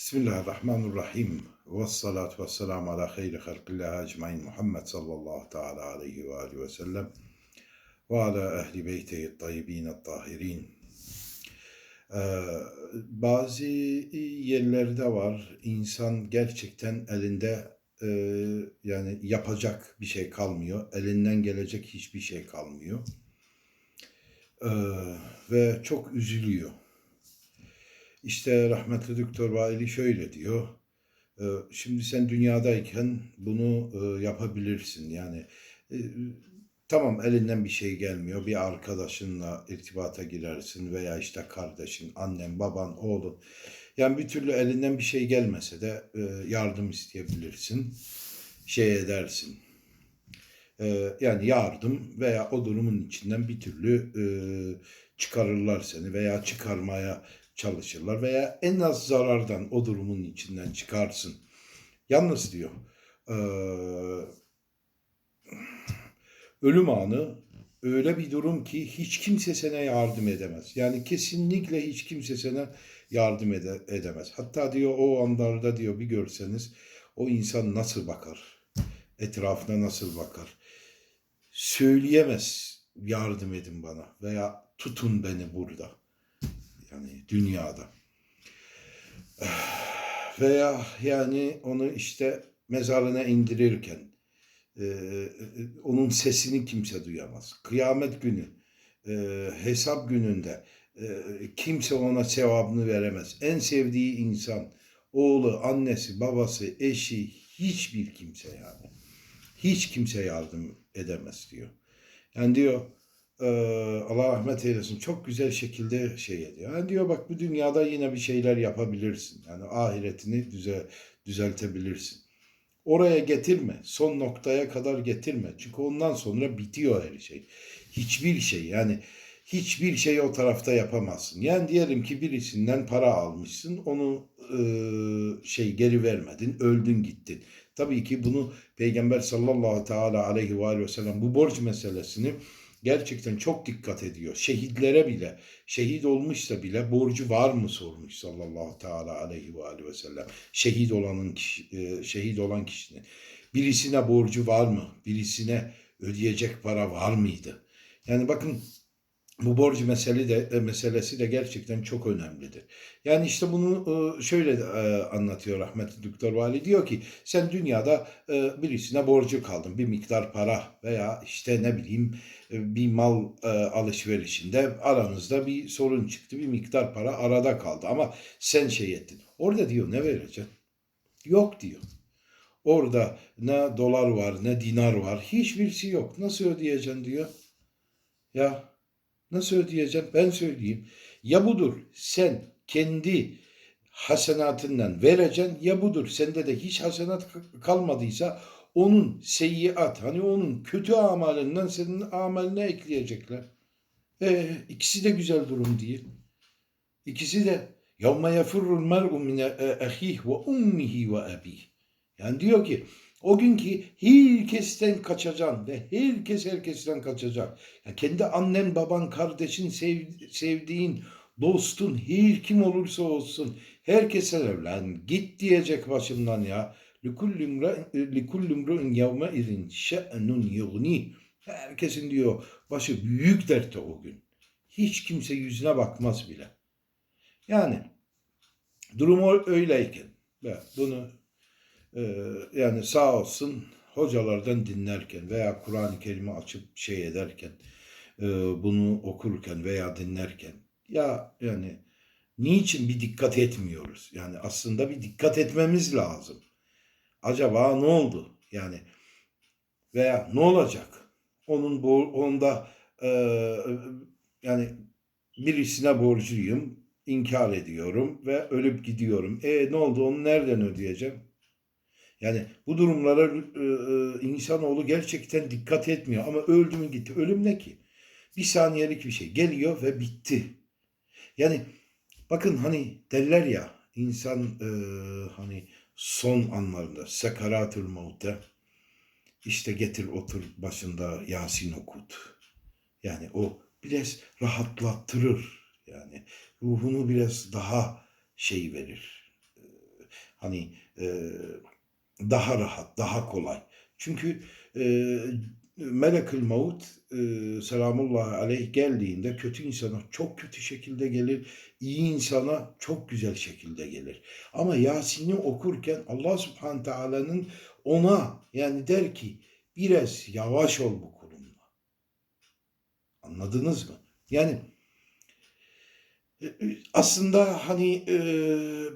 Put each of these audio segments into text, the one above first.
Bismillahirrahmanirrahim. Ve salatu ve selamu ala hayri halqillah ecmain Muhammed sallallahu teala aleyhi ve aleyhi ve sellem ve ala ehli beytihi tayyibin tahirin. Ee, bazı yerlerde var insan gerçekten elinde e, yani yapacak bir şey kalmıyor. Elinden gelecek hiçbir şey kalmıyor. Ee, ve çok üzülüyor. İşte rahmetli Doktor Vaili şöyle diyor. e, Şimdi sen dünyadayken bunu e, yapabilirsin. Yani e, tamam elinden bir şey gelmiyor. Bir arkadaşınla irtibata girersin veya işte kardeşin, annen, baban, oğlun. Yani bir türlü elinden bir şey gelmese de e, yardım isteyebilirsin. Şey edersin. Yani yardım veya o durumun içinden bir türlü çıkarırlar seni veya çıkarmaya çalışırlar veya en az zarardan o durumun içinden çıkarsın. Yalnız diyor ölüm anı öyle bir durum ki hiç kimse sana yardım edemez. Yani kesinlikle hiç kimse sana yardım ede- edemez. Hatta diyor o anlarda diyor bir görseniz o insan nasıl bakar? Etrafına nasıl bakar? Söyleyemez yardım edin bana veya tutun beni burada. Yani dünyada. Veya yani onu işte mezarına indirirken e, onun sesini kimse duyamaz. Kıyamet günü, e, hesap gününde e, kimse ona sevabını veremez. En sevdiği insan, oğlu, annesi, babası, eşi, hiçbir kimse yani. Hiç kimse yardım edemez diyor. Yani diyor Allah rahmet eylesin çok güzel şekilde şey ediyor. Yani diyor bak bu dünyada yine bir şeyler yapabilirsin. Yani ahiretini düze, düzeltebilirsin. Oraya getirme. Son noktaya kadar getirme. Çünkü ondan sonra bitiyor her şey. Hiçbir şey yani hiçbir şey o tarafta yapamazsın. Yani diyelim ki birisinden para almışsın. Onu e, şey geri vermedin. Öldün gittin. Tabii ki bunu Peygamber sallallahu teala aleyhi ve sellem bu borç meselesini gerçekten çok dikkat ediyor. Şehitlere bile, şehit olmuşsa bile borcu var mı sormuş sallallahu teala aleyhi ve aleyhi ve sellem. Şehit olanın kişi, e, şehit olan kişinin birisine borcu var mı? Birisine ödeyecek para var mıydı? Yani bakın bu borç mesele de, e, meselesi de gerçekten çok önemlidir. Yani işte bunu e, şöyle e, anlatıyor rahmetli Doktor Vali. Diyor ki sen dünyada birisine borcu kaldın. Bir miktar para veya işte ne bileyim bir mal alışverişinde aranızda bir sorun çıktı. Bir miktar para arada kaldı ama sen şey ettin. Orada diyor ne vereceksin? Yok diyor. Orada ne dolar var ne dinar var. Hiçbirisi yok. Nasıl ödeyeceksin diyor. Ya Nasıl ödeyeceğim? Ben söyleyeyim. Ya budur sen kendi hasenatından vereceksin ya budur sende de hiç hasenat kalmadıysa onun seyyiat hani onun kötü amelinden senin ameline ekleyecekler. E, ikisi de güzel durum değil. İkisi de yevme yefirrul mer'u mine ehih ve ummihi ve ebih. Yani diyor ki o gün ki herkesten kaçacaksın ve herkes herkesten kaçacak. Ya kendi annen, baban, kardeşin, sev, sevdiğin, dostun, her kim olursa olsun herkese lan git diyecek başımdan ya. Likullumru'un yevme izin şe'nun yugni. Herkesin diyor başı büyük dertte o gün. Hiç kimse yüzüne bakmaz bile. Yani durum öyleyken bunu yani sağ olsun hocalardan dinlerken veya Kur'an-ı Kerim'i açıp şey ederken e, bunu okurken veya dinlerken ya yani niçin bir dikkat etmiyoruz? Yani aslında bir dikkat etmemiz lazım. Acaba ne oldu? Yani veya ne olacak? Onun onda e, yani birisine borcuyum, inkar ediyorum ve ölüp gidiyorum. E ne oldu? Onu nereden ödeyeceğim? Yani bu durumlara e, e, insanoğlu gerçekten dikkat etmiyor. Ama öldü mü gitti. Ölüm ne ki? Bir saniyelik bir şey. Geliyor ve bitti. Yani bakın hani derler ya insan e, hani son anlarında sekaratül mevte işte getir otur başında Yasin okut. Yani o biraz rahatlattırır. Yani ruhunu biraz daha şey verir. hani e, daha rahat, daha kolay. Çünkü e, Melekül Maut e, selamullahi aleyh geldiğinde kötü insana çok kötü şekilde gelir, iyi insana çok güzel şekilde gelir. Ama Yasin'i okurken Allah subhanahu teala'nın ona yani der ki biraz yavaş ol bu kulumla. Anladınız mı? Yani e, aslında hani e,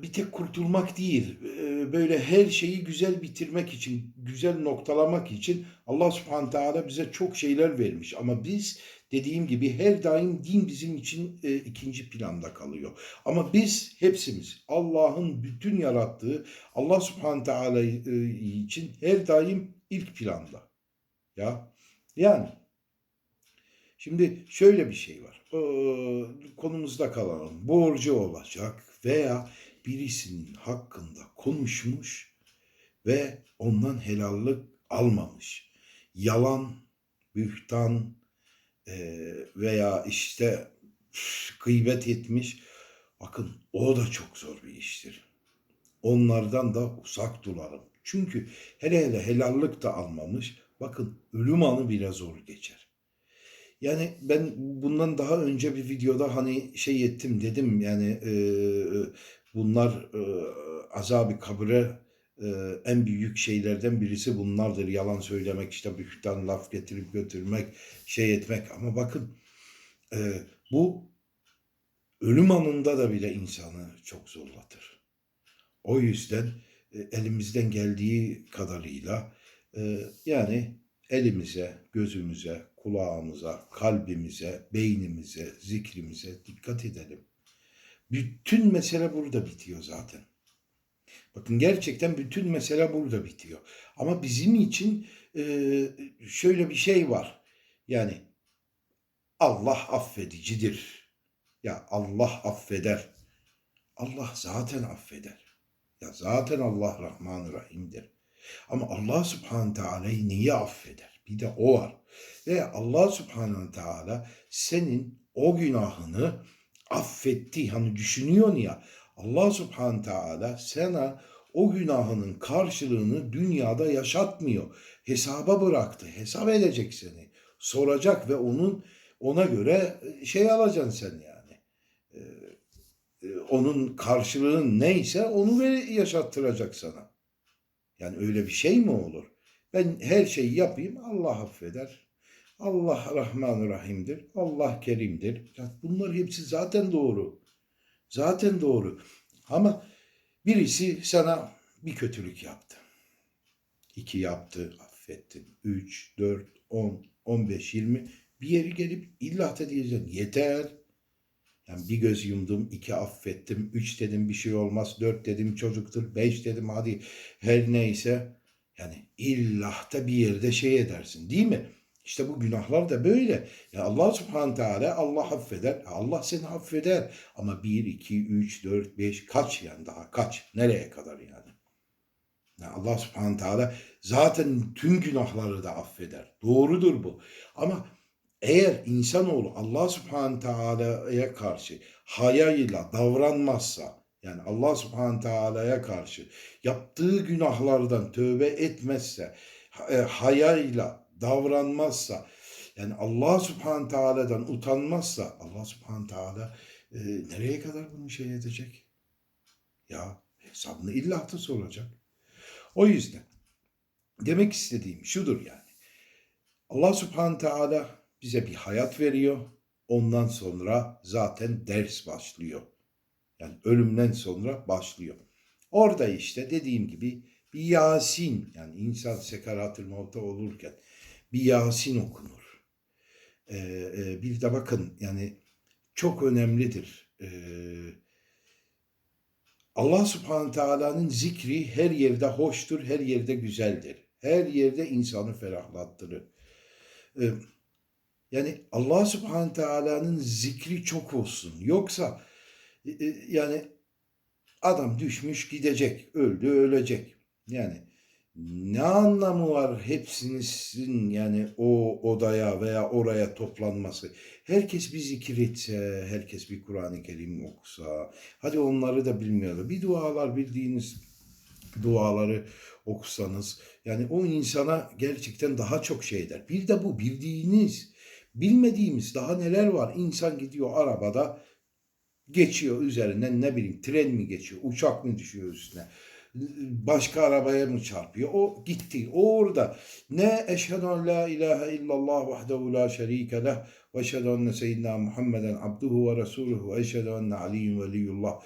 bir tek kurtulmak değil, e, böyle her şeyi güzel bitirmek için, güzel noktalamak için Allah subhanahu teala bize çok şeyler vermiş. Ama biz dediğim gibi her daim din bizim için e, ikinci planda kalıyor. Ama biz hepsimiz Allah'ın bütün yarattığı Allah subhanahu teala e, için her daim ilk planda. Ya yani Şimdi şöyle bir şey var. Ee, konumuzda kalalım. Borcu olacak veya birisinin hakkında konuşmuş ve ondan helallik almamış. Yalan, bühtan e, veya işte gıybet etmiş. Bakın o da çok zor bir iştir. Onlardan da uzak duralım. Çünkü hele hele helallik de almamış. Bakın ölüm anı bile zor geçer. Yani ben bundan daha önce bir videoda hani şey ettim dedim yani e, bunlar e, azabı kabre e, en büyük şeylerden birisi bunlardır. Yalan söylemek işte bühtan laf getirip götürmek şey etmek ama bakın e, bu ölüm anında da bile insanı çok zorlatır. O yüzden e, elimizden geldiği kadarıyla e, yani elimize, gözümüze, kulağımıza, kalbimize, beynimize, zikrimize dikkat edelim. Bütün mesele burada bitiyor zaten. Bakın gerçekten bütün mesele burada bitiyor. Ama bizim için e, şöyle bir şey var. Yani Allah affedicidir. Ya Allah affeder. Allah zaten affeder. Ya zaten Allah Rahman Rahim'dir. Ama Allah Subhanahu Teala'yı niye affeder? Bir de o var. Ve Allah Subhanahu Teala senin o günahını affetti. Hani düşünüyorsun ya Allah Subhanahu Teala sana o günahının karşılığını dünyada yaşatmıyor. Hesaba bıraktı. Hesap edecek seni. Soracak ve onun ona göre şey alacaksın sen yani. Ee, onun karşılığı neyse onu yaşattıracak sana. Yani öyle bir şey mi olur? Ben her şeyi yapayım Allah affeder. Allah Rahman Rahim'dir. Allah Kerim'dir. Bunlar hepsi zaten doğru. Zaten doğru. Ama birisi sana bir kötülük yaptı. İki yaptı, affettin. Üç, dört, on, on beş, yirmi. Bir yeri gelip illa da diyeceksin. Yeter. Yani bir göz yumdum, iki affettim, üç dedim bir şey olmaz, dört dedim çocuktur, beş dedim hadi her neyse. Yani illah da bir yerde şey edersin değil mi? İşte bu günahlar da böyle. Ya Allah subhanahu teala Allah affeder. Allah seni affeder. Ama bir, iki, üç, dört, beş kaç yani daha kaç? Nereye kadar yani? yani Allah subhanahu teala zaten tüm günahları da affeder. Doğrudur bu. Ama eğer insanoğlu Allah subhanahu teala'ya karşı hayayla davranmazsa yani Allah subhanahu teala'ya karşı yaptığı günahlardan tövbe etmezse e, hayayla davranmazsa yani Allah subhanahu teala'dan utanmazsa Allah subhanahu teala e, nereye kadar bunu şey edecek? Ya hesabını illa da soracak. O yüzden demek istediğim şudur yani. Allah subhanahu teala bize bir hayat veriyor. Ondan sonra zaten ders başlıyor. Yani ölümden sonra başlıyor. Orada işte dediğim gibi bir Yasin yani insan sekaratül olurken bir Yasin okunur. Ee, e, bir de bakın yani çok önemlidir. Ee, Allah subhanahu teala'nın zikri her yerde hoştur, her yerde güzeldir. Her yerde insanı ferahlattırır. Ee, yani Allah subhanahu teala'nın zikri çok olsun. Yoksa e, e, yani adam düşmüş gidecek, öldü ölecek. Yani Ne anlamı var hepsinizin yani o odaya veya oraya toplanması? Herkes bir zikir etse, herkes bir Kur'an-ı Kerim okusa, hadi onları da bilmiyorlar. Bir dualar bildiğiniz duaları okusanız, yani o insana gerçekten daha çok şey eder. Bir de bu bildiğiniz, bilmediğimiz daha neler var? İnsan gidiyor arabada geçiyor üzerinden ne bileyim tren mi geçiyor, uçak mı düşüyor üstüne? Başka arabaya mı çarpıyor? O gitti. O orada. Ne eşhedü en la ilahe illallah vahdehu la şerike leh ve eşhedü enne seyyidina Muhammeden abduhu ve resuluhu ve eşhedü enne aliyyun veliyullah.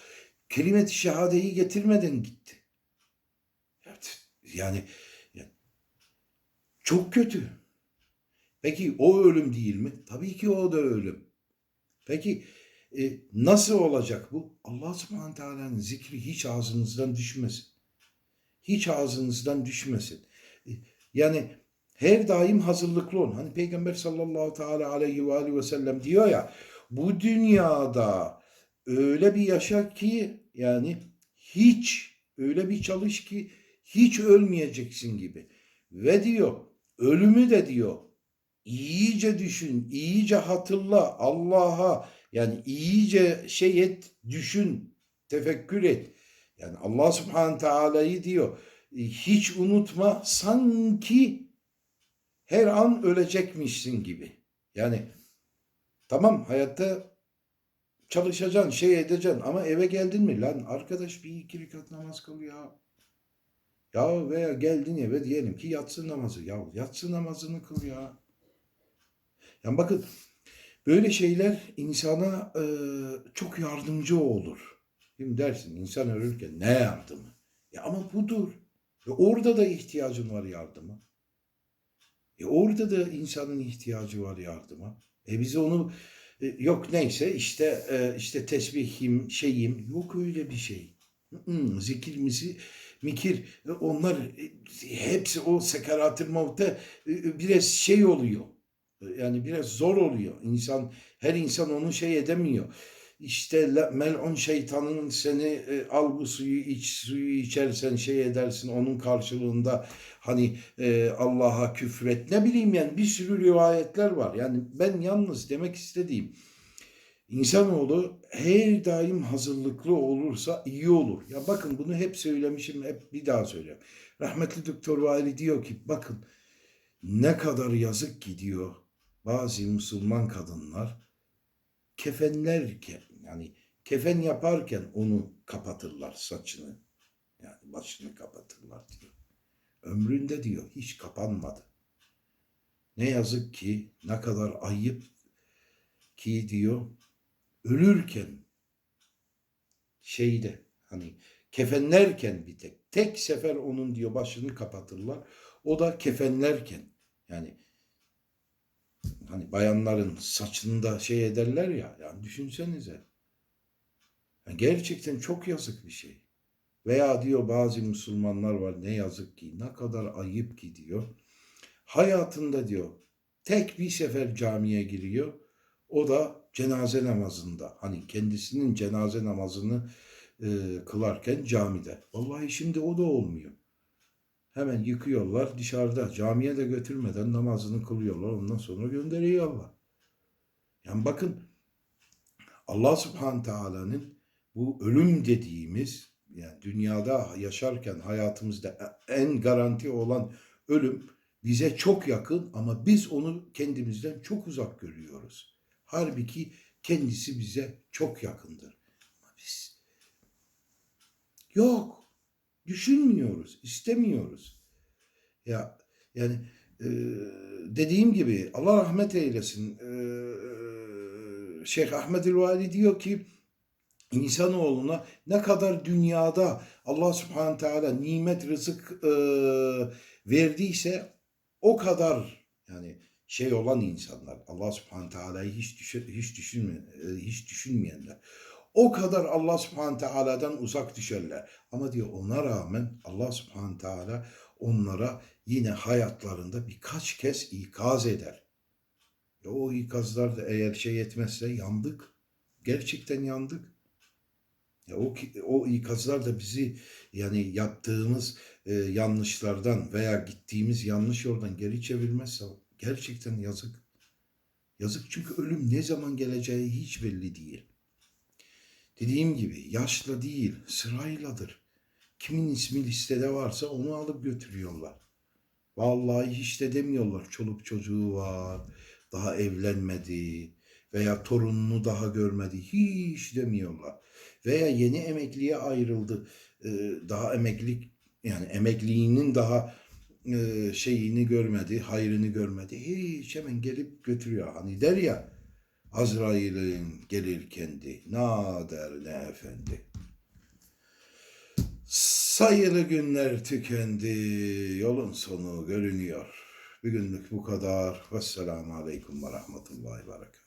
Kelimet-i şehadeyi getirmeden gitti. Yani, yani çok kötü. Peki o ölüm değil mi? Tabii ki o da ölüm. Peki e, nasıl olacak bu? Allah subhanahu teala'nın zikri hiç ağzınızdan düşmesin. Hiç ağzınızdan düşmesin. E, Yani her daim hazırlıklı olun. Hani Peygamber sallallahu teala aleyhi ve aleyhi ve sellem diyor ya bu dünyada öyle bir yaşa ki yani hiç öyle bir çalış ki hiç ölmeyeceksin gibi. Ve diyor ölümü de diyor iyice düşün, iyice hatırla Allah'a yani iyice şey et, düşün, tefekkür et. Yani Allah subhanahu teala'yı diyor hiç unutma sanki her an ölecekmişsin gibi. Yani tamam hayatta çalışacaksın, şey edeceksin ama eve geldin mi lan arkadaş bir iki rekat namaz kıl ya. Ya veya geldin eve diyelim ki yatsı namazı. Ya yatsı namazını kıl ya. Yani bakın böyle şeyler insana e, çok yardımcı olur. Şimdi dersin insan ölürken ne yardımı? Ya ama budur. E orada da ihtiyacın var yardıma. E orada da insanın ihtiyacı var yardıma. E biz onu e, yok neyse işte e, işte tesbihim şeyim yok öyle bir şey. Hı-hı, Zikirimizi mikir e, onlar e, hepsi o sekarat-ı mevte e, biraz şey oluyor. Yani biraz zor oluyor. İnsan her insan onu şey edemiyor. İşte mel'un şeytanın seni e, al bu suyu iç suyu içersen şey edersin onun karşılığında hani e, Allah'a küfret ne bileyim yani bir sürü rivayetler var. Yani ben yalnız demek istediğim insanoğlu her daim hazırlıklı olursa iyi olur. Ya bakın bunu hep söylemişim hep bir daha söylüyorum. Rahmetli Doktor Vali diyor ki bakın ne kadar yazık ki diyor bazı Müslüman kadınlar kefenlerken yani kefen yaparken onu kapatırlar saçını yani başını kapatırlar diyor. Ömründe diyor hiç kapanmadı. Ne yazık ki ne kadar ayıp ki diyor ölürken şeyde hani kefenlerken bir tek tek sefer onun diyor başını kapatırlar. O da kefenlerken yani hani bayanların saçında şey ederler ya yani düşünsenize. Gerçekten çok yazık bir şey. Veya diyor bazı Müslümanlar var ne yazık ki ne kadar ayıp ki diyor. Hayatında diyor tek bir sefer camiye giriyor. O da cenaze namazında. Hani kendisinin cenaze namazını e, kılarken camide. Vallahi şimdi o da olmuyor. Hemen yıkıyorlar dışarıda. Camiye de götürmeden namazını kılıyorlar. Ondan sonra gönderiyorlar. Yani bakın Allah subhanahu teala'nın bu ölüm dediğimiz yani dünyada yaşarken hayatımızda en garanti olan ölüm bize çok yakın ama biz onu kendimizden çok uzak görüyoruz. Halbuki kendisi bize çok yakındır. Ama biz yok. Düşünmüyoruz, istemiyoruz. Ya yani e, dediğim gibi Allah rahmet eylesin. E, Şeyh Ahmet el diyor ki insanoğluna ne kadar dünyada Allah subhanahu teala nimet rızık e, verdiyse o kadar yani şey olan insanlar Allah subhanahu teala'yı hiç düşün, hiç düşünme e, hiç düşünmeyenler o kadar Allah subhanahu teala'dan uzak düşerler. Ama diyor ona rağmen Allah subhanahu teala onlara yine hayatlarında birkaç kez ikaz eder. Ya o ikazlar da eğer şey etmezse yandık. Gerçekten yandık. O, o ikazlar da bizi yani yaptığımız e, yanlışlardan veya gittiğimiz yanlış yoldan geri çevirmezse gerçekten yazık. Yazık çünkü ölüm ne zaman geleceği hiç belli değil. Dediğim gibi yaşla değil sırayladır. Kimin ismi listede varsa onu alıp götürüyorlar. Vallahi hiç de demiyorlar çoluk çocuğu var, daha evlenmedi veya torununu daha görmedi. Hiç demiyorlar. Veya yeni emekliye ayrıldı. Ee, daha emeklilik yani emekliğinin daha e, şeyini görmedi, hayrını görmedi. Hiç hemen gelip götürüyor. Hani der ya Azrail'in gelir kendi. Na der ne efendi. Sayılı günler tükendi. Yolun sonu görünüyor. Bugünlük bu kadar. Vesselamu Aleyküm ve Rahmetullahi ve.